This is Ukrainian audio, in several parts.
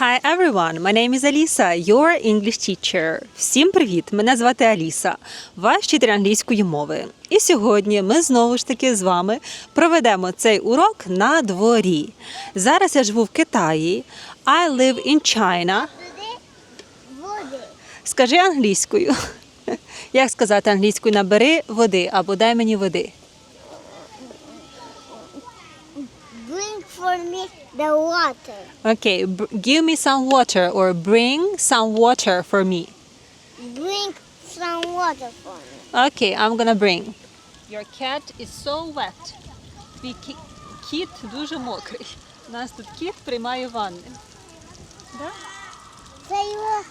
Hi everyone, my name is Alisa, your English teacher. Всім привіт! Мене звати Аліса, ваш вчитель англійської мови. І сьогодні ми знову ж таки з вами проведемо цей урок на дворі. Зараз я живу в Китаї. I live in China. Скажи англійською. Як сказати англійською набери води або дай мені води. for me the water. Окей, br- give me some water or bring some water for me. Bring some water for me. Okay, I'm gonna bring. Your cat is so wet. Твій кі- кіт дуже мокрий. У нас тут кіт приймає ванни. Да? Це його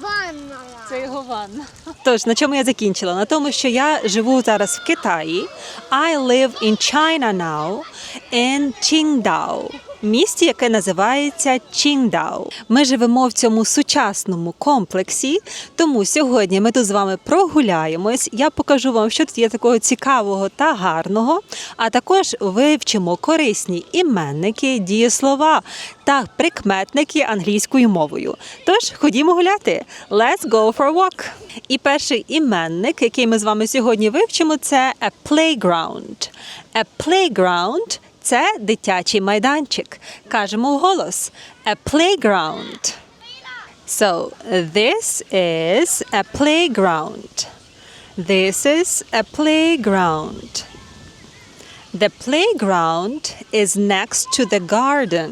ванна. Це його ванна. Тож, на чому я закінчила? На тому, що я живу зараз в Китаї. I live in China now, in Qingdao. Місті, яке називається Чіңдао. Ми живемо в цьому сучасному комплексі, тому сьогодні ми тут з вами прогуляємось. Я покажу вам, що тут є такого цікавого та гарного. А також вивчимо корисні іменники, дієслова та прикметники англійською мовою. Тож ходімо гуляти. Let's go for a walk. І перший іменник, який ми з вами сьогодні вивчимо, це a playground. A playground – це дитячий майданчик. Кажемо вголос. A playground. So, this is a playground. This is a playground. The playground is next to the garden.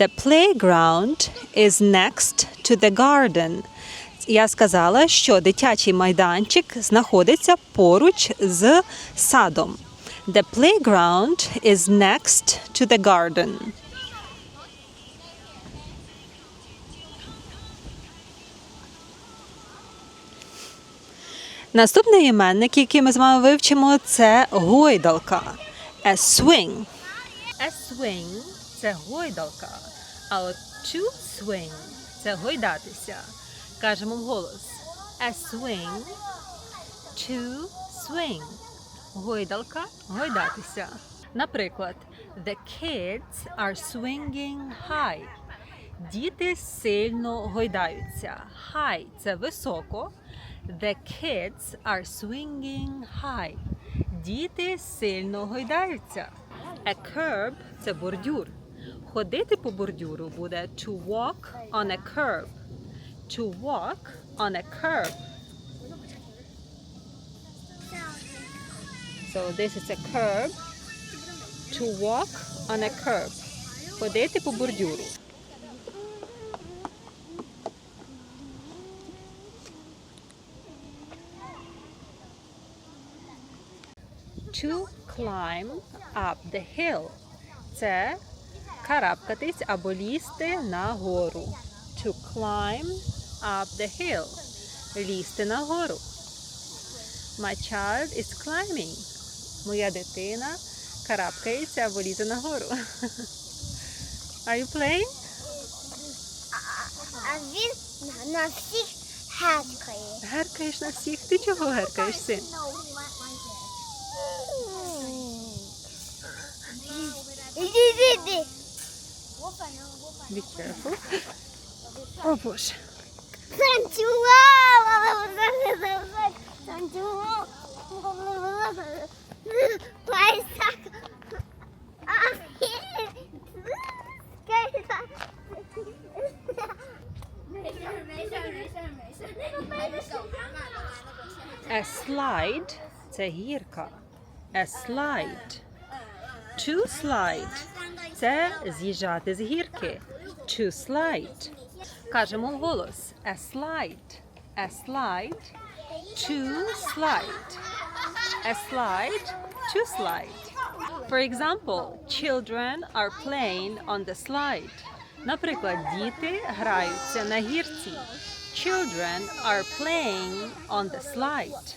The playground is next to the garden. Я сказала, що дитячий майданчик знаходиться поруч з садом. The playground is next to the garden. Наступний іменник, який ми з вами вивчимо, це гойдалка. A swing. A swing – це гойдалка. А от to swing – це гойдатися. Кажемо вголос. A swing, to swing. Гойдалка – гойдатися. Наприклад, the kids are swinging high. Діти сильно гойдаються. High – це високо. The kids are swinging high. Діти сильно гойдаються. A curb – це бордюр. Ходити по бордюру буде to walk on a curb. To walk on a curb. this is a curb. To walk on a curb. Ходити по бордюру. To climb up the hill. Це карабкатись або лізти на гору. To climb up the hill. Лізти на гору. My child is climbing. Моя дитина карабкається або лізе на гору. Are you playing? А він на всіх геткає. Геркаєш на всіх. Ти чого геркаєш, син? Іди, іди, іди. Be careful. О боже. Танцювала. Танцювала. Пайсак. A slide – це гірка. A slide. To slide – це з'їжджати з гірки. To slide. Кажемо вголос. A slide. A slide. To slide. A slide. To slide. For example, children are playing on the slide. Наприклад, діти граються на гірці. Children are playing on the slide.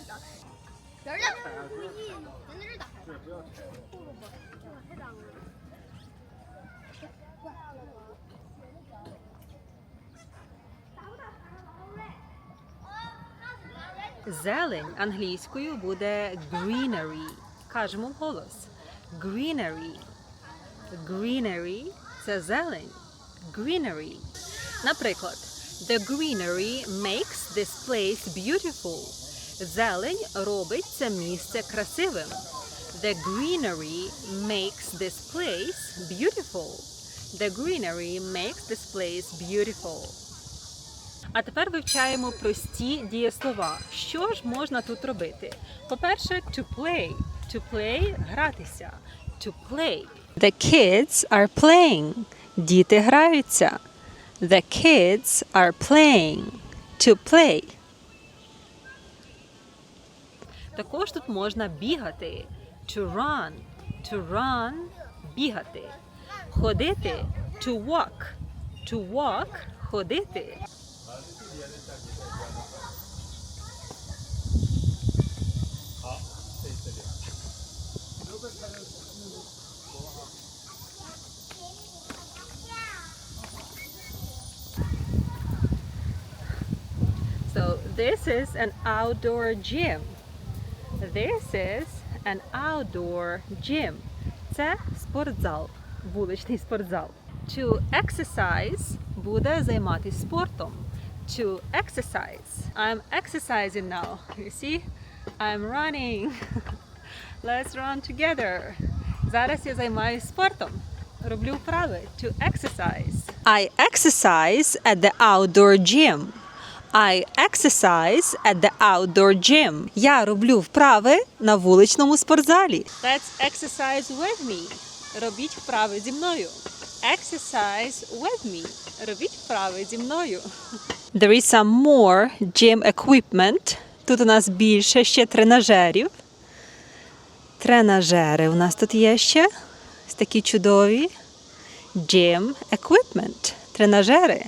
Зелень англійською буде greenery. Кажемо вголос. Greenery. Greenery – це зелень. greenery. Наприклад, the greenery makes this place beautiful. Зелень робить це місце красивим. The greenery makes this place beautiful. The greenery makes this place beautiful. А тепер вивчаємо прості дієслова. Що ж можна тут робити? По-перше, to play. To play – гратися. To play. The kids are playing. Діти граються. The kids are playing. To play. Також тут можна бігати. To run. To run – бігати. Ходити. To walk. To walk – ходити. So this is an outdoor gym. This is an outdoor gym. Це спортзал, вуличний спортзал. To exercise буде займатися спортом. To exercise. I'm exercising now. You see? I'm running. Let's run together. Зараз я займаюся спортом. Роблю вправи. To exercise. I exercise at the outdoor gym. I exercise at the outdoor gym. Я роблю вправи на вуличному спортзалі. Let's exercise with me. Робіть вправи зі мною. Exercise with me. Робіть вправи зі мною. There is some more gym equipment. Тут у нас більше ще тренажерів. Тренажери у нас тут є ще. Ось такі чудові. Gym equipment. Тренажери.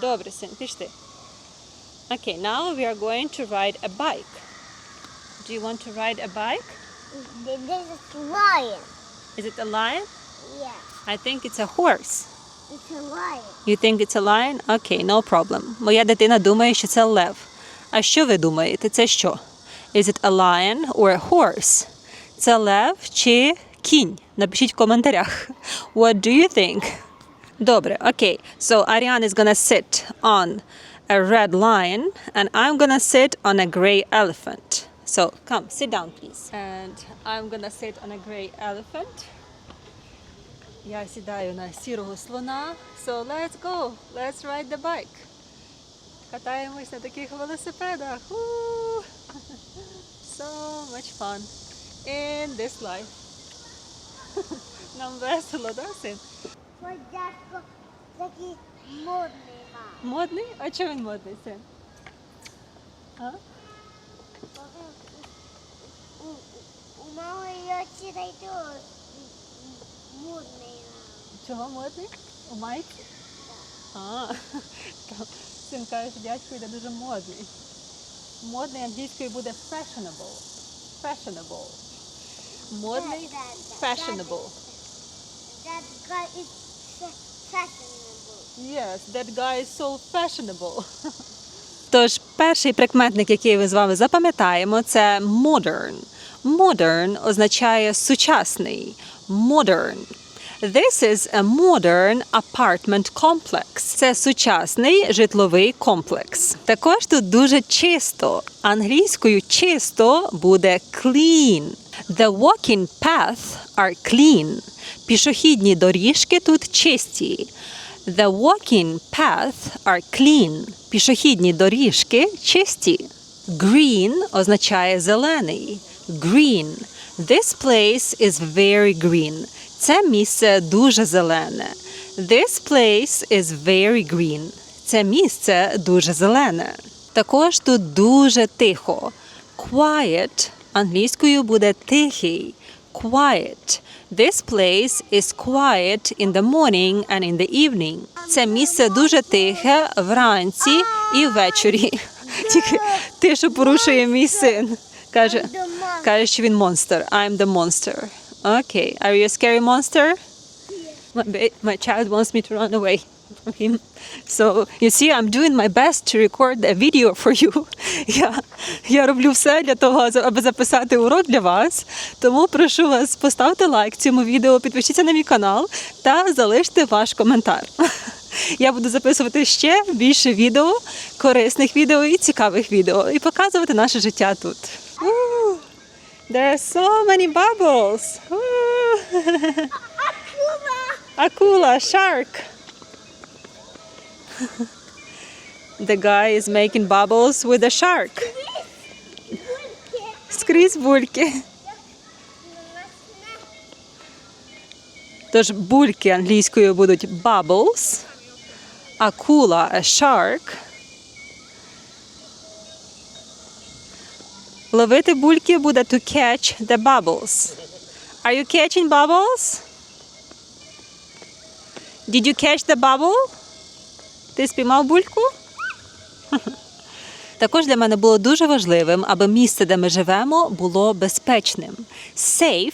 Добре, син, пішли. Okay, now we are going to ride a bike. Do you want to ride a bike? This is lion. Is it a lion? Yeah, I think it's a horse. it's a lion. You think it's a lion? Okay, no problem. Моя дитина думає, що це лев. А що ви думаєте? Це що? Is it a lion or a horse? Це лев чи кінь? Напишіть в коментарях. What do you think? Добре, окей. So Ariane is gonna sit on a red lion and I'm gonna sit on a gray elephant. So come, sit down please. And I'm gonna sit on a gray elephant. Я сідаю на сірого слона. So let's go. Let's ride the bike. Катаємось на таких велосипедах. Woo! So much fun in this life. Нам весело, да, син? Твій дядько такий модний мам. Модний? А чого він модний, син? А? Чого модний? У майці? А, там син каже, що дядько йде дуже модний. Модний англійською буде fashionable. Fashionable. Модний fashionable. That guy is fa- fashionable. Yes, that guy is so fashionable. Тож перший прикметник, який ми з вами запам'ятаємо, це modern. Modern означає сучасний. Modern. This is a modern apartment complex. Це сучасний житловий комплекс. Також тут дуже чисто. Англійською чисто буде clean. The walking path are clean. Пішохідні доріжки тут чисті. The walking path are clean. Пішохідні доріжки чисті. Green означає зелений. Green. This place is very green. Це місце дуже зелене. This place is very green. Це місце дуже зелене. Також тут дуже тихо. Quiet англійською буде тихий. Quiet. This place is quiet in the morning and in the evening. Це місце дуже тихе вранці і ввечері. Тільки те, що порушує мій син. Каже, The mom. каже, що він монстр. I'm the monster. Okay. Are you a scary monster? My, ba- my child wants me to run away. From him. So you see, I'm doing my best to record a video for you. Я, я роблю все для того, аби записати урок для вас. Тому прошу вас поставте лайк цьому відео, підпишіться на мій канал та залиште ваш коментар. Я буду записувати ще більше відео, корисних відео і цікавих відео, і показувати наше життя тут. Ooh, there are so many bubbles. Ooh. Акула, shark. The guy is making bubbles with a shark. Скрізь бульки. Тож бульки англійською будуть bubbles, акула a shark. Ловити бульки буде to catch the bubbles. Are you catching bubbles? Did you catch the bubble? Ти спіймав бульку? Також для мене було дуже важливим, аби місце, де ми живемо, було безпечним. Safe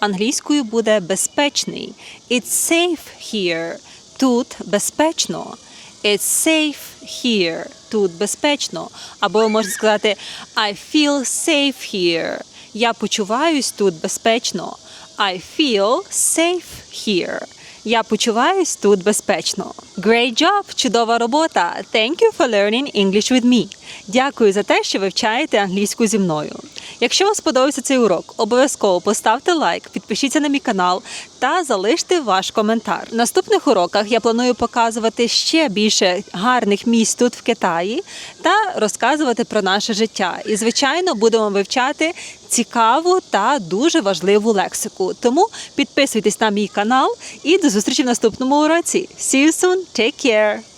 англійською буде безпечний. It's safe here. Тут безпечно. It's safe here. Тут безпечно. Або можна сказати I feel safe here. Я почуваюсь тут безпечно. I feel safe here. Я почуваюсь тут безпечно. Great job! Чудова робота! Thank you for learning English with me. Дякую за те, що вивчаєте англійську зі мною. Якщо вам сподобався цей урок, обов'язково поставте лайк, підпишіться на мій канал та залиште ваш коментар. В наступних уроках я планую показувати ще більше гарних місць тут в Китаї та розказувати про наше життя. І, звичайно, будемо вивчати цікаву та дуже важливу лексику. Тому підписуйтесь на мій канал і до зустрічі в наступному уроці. See you soon, take care!